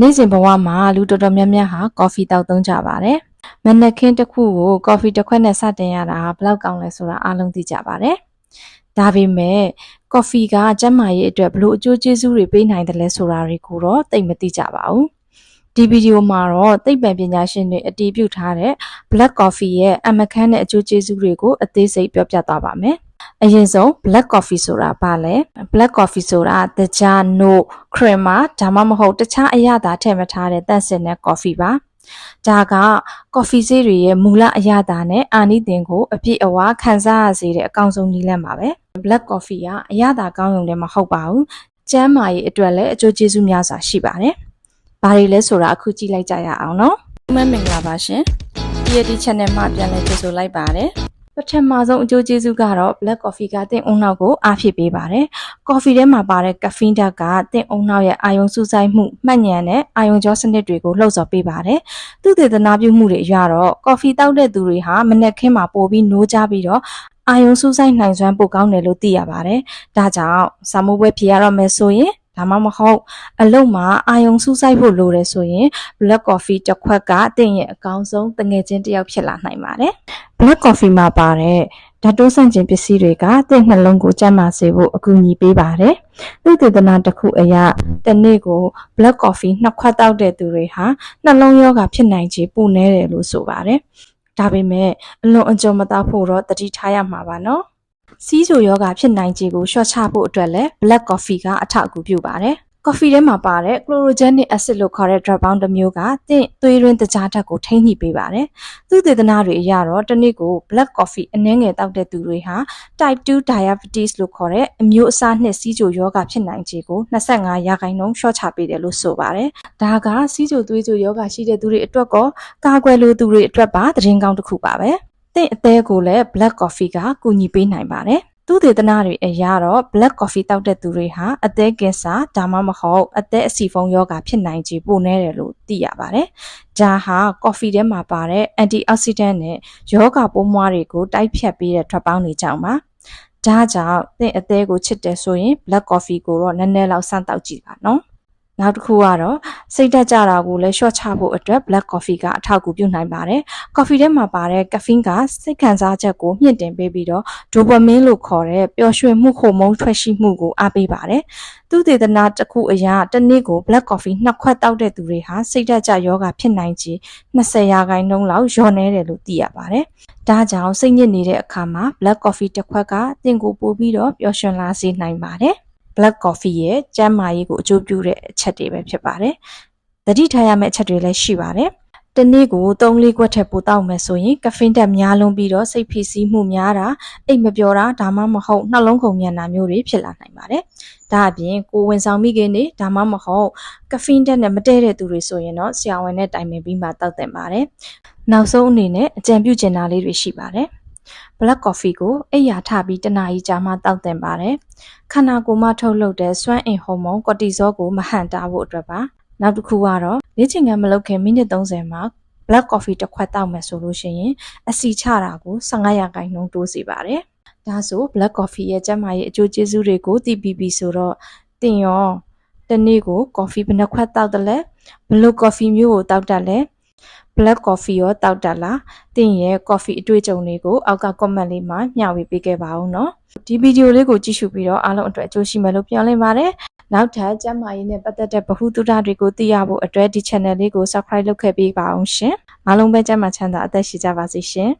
နေ့စဉ်ဘဝမှာလူတော်တော်များများဟာကော်ဖီတောက်သုံးကြပါတယ်။မနက်ခင်းတစ်ခုကိုကော်ဖီတစ်ခွက်နဲ့စတင်ရတာဘယ်လောက်ကောင်းလဲဆိုတာအားလုံးသိကြပါတယ်။ဒါပေမဲ့ကော်ဖီကကျန်းမာရေးအတွက်ဘလို့အကျိုးကျေးဇူးတွေပေးနိုင်တယ်လဲဆိုတာတွေကိုတော့သိမသိကြပါဘူး။ ဒီဗီဒီယိုမှာတော့သိပ္ပံပညာရှင်တွေအတည်ပြုထားတဲ့ black coffee ရဲ့အမခန်းတဲ့အကျိုးကျေးဇူးတွေကိုအသေးစိတ်ပြောပြသွားပါမယ်။အရင်ဆုံး black coffee ဆိုတာဘာလဲ black coffee ဆိုတာတကြား no creamer ဒါမှမဟုတ်တခြားအရသာထည့်မထားတဲ့တန့်စင်တဲ့ coffee ပါဒါက coffee ဆေးတွေရဲ့မူလအရသာနဲ့အာနိသင်ကိုအပြည့်အဝခံစားရစေတဲ့အကောင်းဆုံးနည်းလမ်းပါပဲ black coffee ကအရသာကောင်းရုံနဲ့မဟုတ်ပါဘူးကျန်းမာရေးအတွက်လည်းအကျိုးကျေးဇူးများစွာရှိပါတယ် ဘာတွေလဲဆိုတာအခုကြည့်လိုက်ကြရအောင်နော်မမင်္ဂလာပါရှင်ဒီရဒီ channel မှာပြန်လည်ကြိုဆိုလိုက်ပါတယ်ပထမဆုံးအကျိုးကျေးဇူးကတော့ black coffee ကတင့်အုံနောက်ကိုအားဖြစ်ပေးပါတယ်။ coffee ထဲမှာပါတဲ့ caffeine ဓာတ်ကတင့်အုံနောက်ရဲ့အာယုံစုစိုက်မှုမှတ်ဉာဏ်နဲ့အာယုံကြောစနစ်တွေကိုလှုပ်ဆော်ပေးပါတယ်။သူတည်တနာပြုမှုတွေအရတော့ coffee တောက်တဲ့သူတွေဟာမနက်ခင်းမှာပိုပြီးနိုးကြပြီးတော့အာယုံစုစိုက်နိုင်စွမ်းပိုကောင်းတယ်လို့သိရပါတယ်။ဒါကြောင့်စာမိုးပွဲဖြေရတော့မယ်ဆိုရင် ဒါမှမဟုတ်အလုံးမှာအာယုံစူးစိုက်ဖို့လိုတယ်ဆိုရင် black coffee တစ်ခွက်ကတင့်ရဲ့အကောင်းဆုံးတငယ်ချင်းတစ်ယောက်ဖြစ်လာနိုင်ပါတယ်။ black coffee မှာပါတဲ့ဓာတ်တိုးဆန့်ကျင်ပစ္စည်းတွေကတင့်နှလုံးကိုကျန်းမာစေဖို့အကူအညီပေးပါတယ်။သူတေသနာတစ်ခုအရတစ်နေ့ကို black coffee နှစ်ခွက်တောက်တဲ့သူတွေဟာနှလုံးရောဂါဖြစ်နိုင်ခြေပိုနည်းတယ်လို့ဆိုပါတယ်။ဒါပေမဲ့အလွန်အကျွံမတောက်ဖို့တော့တတိထားရမှာပါနော်။ စီးချိုယောဂဖြစ်နိုင်ခြေကိုလျှော့ချဖို့အတွက်လည်း black coffee ကအထောက်အကူပြုပါတယ်။ coffee ထဲမှာပါတဲ့ chlorogenic acid လို့ခေါ်တဲ့ drug ပေါင်းတစ်မျိုးကတင့်သွေးရင်းတကြားဓာတ်ကိုထိန်းညှိပေးပါတယ်။သူသေသနာတွေအရတော့တစ်နေ့ကို black coffee အနည်းငယ်တောက်တဲ့သူတွေဟာ type 2 diabetes လို့ခေါ်တဲ့အမျိုးအစားနှစ်စီးချိုယောဂဖြစ်နိုင်ခြေကို25ရာခိုင်နှုန်းလျှော့ချပေးတယ်လို့ဆိုပါတယ်။ဒါကစီးချိုသွေးချိုယောဂရှိတဲ့သူတွေအတွက်ကောကာကွယ်လိုသူတွေအတွက်ပါသတင်းကောင်းတစ်ခုပါပဲ။ တင့်အသေးကိုလည်း black coffee ကကူညီပေးနိုင်ပါတယ်။သူဒေသနာတွေအရတော့ black coffee တောက်တဲ့သူတွေဟာအသက်ကင်ဆာဒါမှမဟုတ်အသက်အဆီဖုံးယောဂဖြစ်နိုင်ခြေပိုနေတယ်လို့သိရပါတယ်။ဒါဟာ coffee ထဲမှာပါတဲ့ antioxidant နဲ့ယောဂပိုးမွှားတွေကိုတိုက်ဖြတ်ပေးတဲ့ထွက်ပေါင်းတွေကြောင့်ပါ။ဒါကြောင့်သင်အသေးကိုချစ်တယ်ဆိုရင် black coffee ကိုတော့နည်းနည်းလောက်စမ်းတောက်ကြည့်ပါနော်။ နောက်တစ်ခုကတော့စိတ်ဓာတ်ကြတာကိုလည်း short ချဖို့အတွက် black coffee ကအထောက်အကူပြုနိုင်ပါတယ်။ coffee ထဲမှာပါတဲ့ caffeine ကစိတ်ခံစားချက်ကိုမြင့်တင်ပေးပြီးတော့ dopamine လို့ခေါ်တဲ့ပျော်ရွှင်မှုဟိုမုန်းထွက်ရှိမှုကိုအားပေးပါတယ်။သူတေသနာတစ်ခုအရတစ်နေ့ကို black coffee နှစ်ခွက်တောက်တဲ့သူတွေဟာစိတ်ဓာတ်ကြယောဂဖြစ်နိုင်ခြေ20ရာခိုင်နှုန်းလောက်လျော့နေတယ်လို့သိရပါတယ်။ဒါကြောင့်စိတ်ညစ်နေတဲ့အခါမှာ black coffee တစ်ခွက်ကတင့်ကိုပို့ပြီးတော့ပျော်ရွှင်လာစေနိုင်ပါတယ်။ black coffee ရဲ့ကျန်းမာရေးကိုအကျိုးပြုတဲ့အချက်တွေပဲဖြစ်ပါတယ်။တတိထားရမယ့်အချက်တွေလည်းရှိပါတယ်။တနေ့ကို3လေးခွက်ထက်ပိုတောက်မယ်ဆိုရင်ကဖင်းဓာတ်များလွန်ပြီးတော့စိတ်ဖိစီးမှုများတာအိတ်မပျော်တာဒါမှမဟုတ်နှလုံးခုန်မြန်တာမျိုးတွေဖြစ်လာနိုင်ပါတယ်။ဒါအပြင်ကိုဝင်ဆောင်မိခင်တွေဒါမှမဟုတ်ကဖင်းဓာတ်နဲ့မတည့်တဲ့သူတွေဆိုရင်တော့ဆရာဝန်နဲ့တိုင်ပင်ပြီးမှတောက်တင်ပါတယ်။နောက်ဆုံးအနေနဲ့အကြံပြုချင်တာလေးတွေရှိပါတယ်။ black coffee ကိုအိပ်ယာထပြီးတနာရီကြာမှတောက်တင်ပါတယ်။ခန္ဓာကိုယ်မှထုတ်လုပ်တဲ့စွမ်းအင်ဟော်မုန်းကော်တီဇောကိုမဟန့်တားဖို့အတွက်ပါ။နောက်တစ်ခုကတော့လေ့ကျင့်ခန်းမလုပ်ခင်မိနစ်30မှာ black coffee တစ်ခွက်တောက်မယ်ဆိုလို့ရှိရင်အစီချတာကို15ရာခိုင်နှုန်းတိုးစေပါတယ်။ဒါဆို black coffee ရဲ့ကျန်းမာရေးအကျိုးကျေးဇူးတွေကိုသိပြီးပြီဆိုတော့တင်ရောတနေ့ကို coffee ဘယ်နှခွက်တောက်တယ်လဲဘလို့ coffee မျိုးကိုတောက်တတ်လဲ black coffee ရောတောက်တက်လားတင်ရဲ့ coffee အတွေ့အကြုံတွေကိုအောက်က comment လေးမှာမျှဝေပေးခဲ့ပါဦးနော်ဒီဗီဒီယိုလေးကိုကြည့်ရှုပြီးတော့အားလုံးအတွက်အကျိုးရှိမယ်လို့ပြောလင်းပါတယ်နောက်ထပ်ကျန်းမာရေးနဲ့ပတ်သက်တဲ့ဗဟုသုတတွေကိုသိရဖို့အတွက်ဒီ channel လေးကို subscribe လုပ်ခဲ့ပေးပါအောင်ရှင်အားလုံးပဲကျန်းမာချမ်းသာအသက်ရှိကြပါစေရှင်